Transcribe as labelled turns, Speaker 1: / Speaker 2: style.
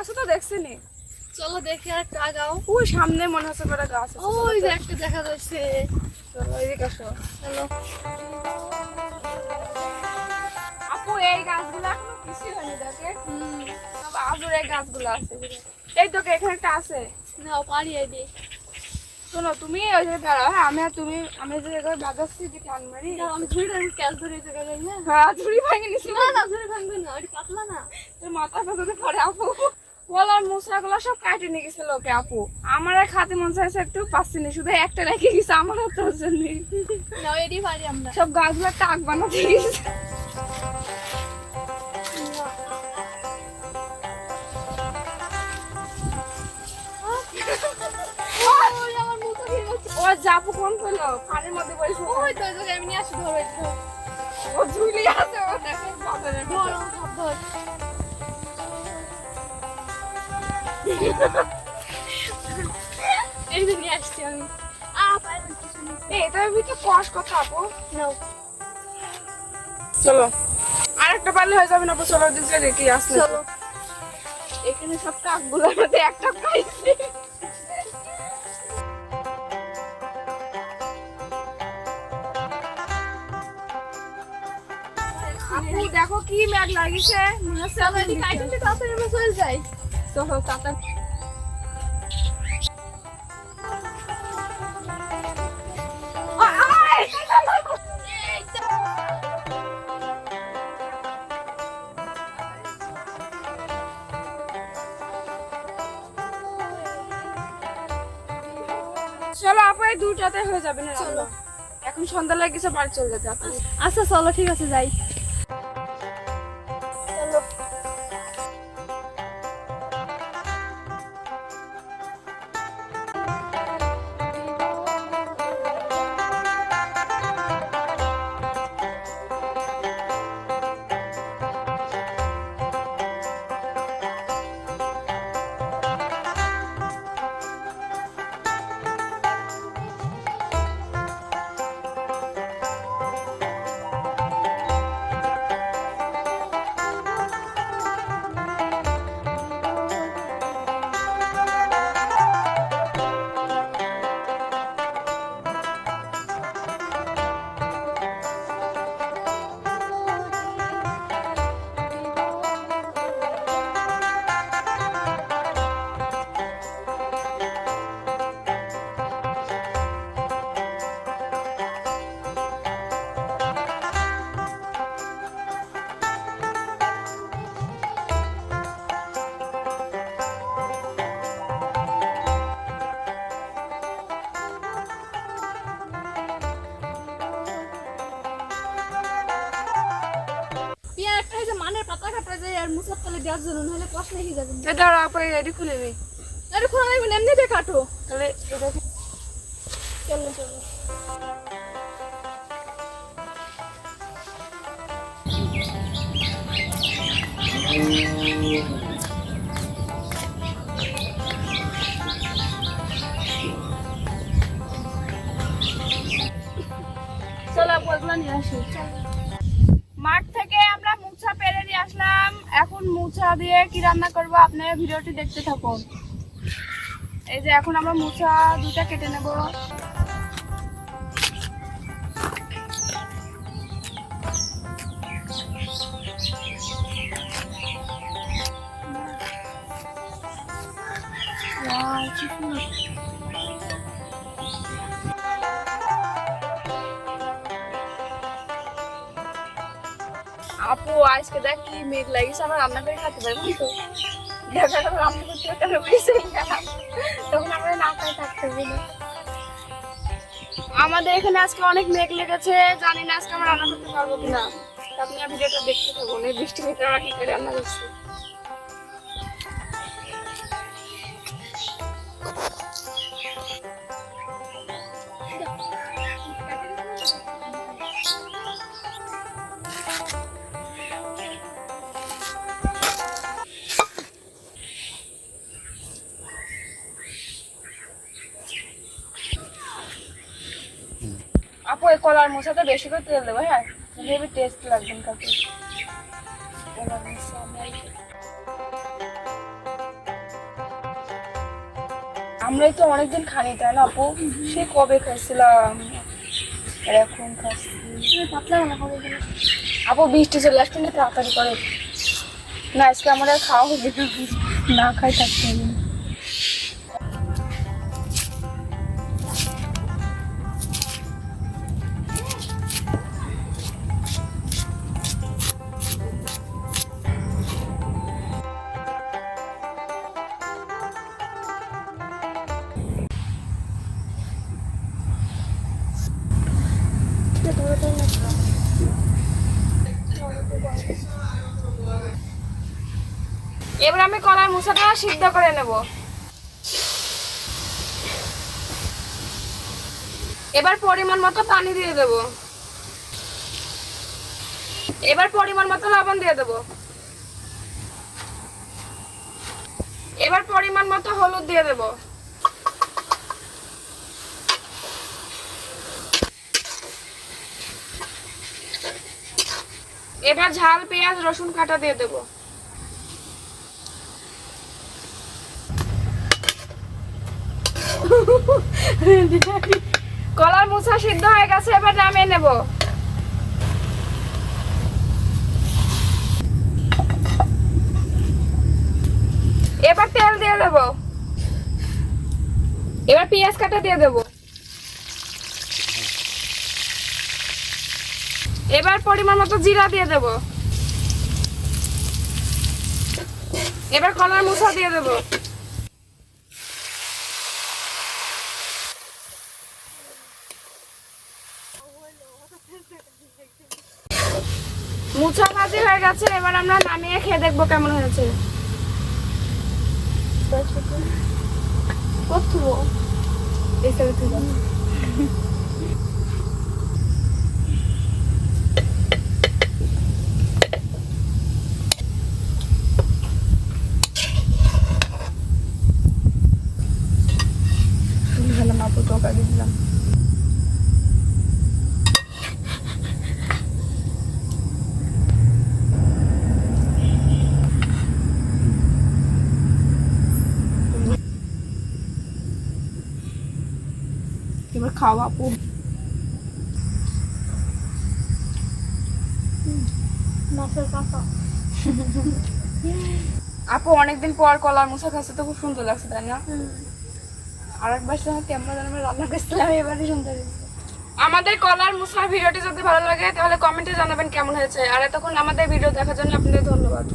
Speaker 1: গাছও তো দেখছি নি
Speaker 2: চলো দেখি আর আগাও।
Speaker 1: ওই সামনে মনে হচ্ছে বড় গাছ আছে
Speaker 2: ওই যে একটা দেখা যাচ্ছে।
Speaker 1: চলো এদিকে আসো।
Speaker 2: চলো।
Speaker 1: আপু এই গাছগুলো এখনও কিছু হয়নি দেখে? আজুর এই গাছগুলো আছে এই তো এখানে একটা আছে।
Speaker 2: নাও পাড়িয়ে দিই
Speaker 1: শোনো তুমি ওই জায়গায় দাঁড়াও হ্যাঁ আমি আর তুমি আমি যে জায়গায় বাজাচ্ছি যে টান মারি।
Speaker 2: আমি ধরে আমি ক্যাচ ধরে জায়গায় যাই না।
Speaker 1: হ্যাঁ ঝুড়ি ভাঙে নিছি
Speaker 2: না না ধরে ভাঙবে না ওটা পাতলা না।
Speaker 1: তোর মাথা ফাটাতে পারে আপু। বলার মশলাগুলো সব কাটে নিয়ে গেছিল ওকে আপু। আমার আর খাতে মন চাইছে একটু পাচ্ছি না শুধু একটা রেখে গেছে আমার আর তোর জন্য সব গাছগুলো টাক বানাতে গেছে।
Speaker 2: গেছে
Speaker 1: ও জাপু কোন পেল পানির মধ্যে বসে
Speaker 2: ওই তো ওই জায়গায় আমি নিয়ে আসি ধরো
Speaker 1: ও ঝুলি আছে ও দেখো
Speaker 2: ধর
Speaker 1: ভিতরে।
Speaker 2: আমার হাত ধর। নিয়ে আসছি আমি। আ পায়ের কিছু নেই
Speaker 1: এই এটার ভিতরে কষ কথা আপু
Speaker 2: নাও।
Speaker 1: চলো। আর একটা পারলে হয়ে যাবে না আপু চলো দিকে দেখি আসলে।
Speaker 2: চলো।
Speaker 1: এখানে সব কাকগুলোর মধ্যে একটা পাইছি। আপু দেখো কি ম্যাগ লাগিছে মনে হচ্ছে
Speaker 2: এদিকে আইটেমটা তাড়াতাড়ি আমরা চলে যাই
Speaker 1: চলো তাতা চলো আপু এই দুটাতে হয়ে যাবে না চলো। এখন সন্ধ্যা লাগিছে বাড়ি চলে আপু।
Speaker 2: আচ্ছা চলো ঠিক আছে যাই। কাটা যায় আর মুসার তলে দেওয়ার জন্য নাহলে কষ্ট লেগে যাবে।
Speaker 1: এই দাঁড়া আপু রেডি খুলে নি
Speaker 2: আরে খোলা লাগবে না এমনিতে কাটো।
Speaker 1: তাহলে এটা
Speaker 2: চলো চলো।
Speaker 1: চলো আপু নিয়ে আসি থেকে আমরা মুছা পেরে নিয়ে আসলাম এখন মুছা দিয়ে কি রান্না করব আপনারা ভিডিওটি দেখতে থাকুন। এই যে এখন আমরা মুছা দুটা কেটে নেব। Wow, আপু, আজকে দেখ কি মেঘ লাগিয়েছে, আমরা রান্না করে খাতে পারব তো। তখন আমরা আমাদের এখানে আজকে অনেক মেঘ লেগেছে, জানি না আজকে আমরা রান্না করতে পারব কিনা। আপনি ভিডিওটা দেখতে এই বৃষ্টি ভিতরে আমরা কি করে রান্না করছি। কাকু এই কলার মোছাতে বেশি করে তেল দেবো হ্যাঁ? হেভি টেস্ট লাগবে কাকু আমরাই তো অনেকদিন খানি তাই না আপু? সে কবে খাইছিলাম? এখন খাচ্ছি। আপু বৃষ্টি চলে আসছে তাড়াতাড়ি করে। না আজকে আমার আর খাওয়া হবে না খাই থাকতে এবার আমি কলার মুসাটা সিদ্ধ করে নেব। এবার পরিমাণ মতো পানি দিয়ে দেব। এবার পরিমাণ মতো লবণ দিয়ে দেব। এবার পরিমাণ মতো হলুদ দিয়ে দেব। এবার ঝাল, পেঁয়াজ, রসুন কাটা দিয়ে দেবো। কলার মুসা সিদ্ধ হয়ে গেছে, এবার নামিয়ে নেব। এবার তেল দিয়ে দেব। এবার পেঁয়াজ কাটা দিয়ে দেব। এবার পরিমাণ মতো জিরা দিয়ে দেব। এবার কলার মুসা দিয়ে দেবো। মুছা ভাজি হয়ে গেছে, এবার আমরা নামিয়ে খেয়ে দেখব কেমন হয়েছে।
Speaker 2: কত?
Speaker 1: দিলাম। এবার খাওয়া আপু
Speaker 2: মাছের
Speaker 1: আপু অনেকদিন পর কলার মুসা খাচ্ছে তো খুব সুন্দর লাগছে তাই না? আমাদের কলার মুসার ভিডিওটি যদি ভালো লাগে, তাহলে কমেন্টে জানাবেন কেমন হয়েছে। আর এতক্ষণ আমাদের ভিডিও দেখার জন্য আপনাদের ধন্যবাদ।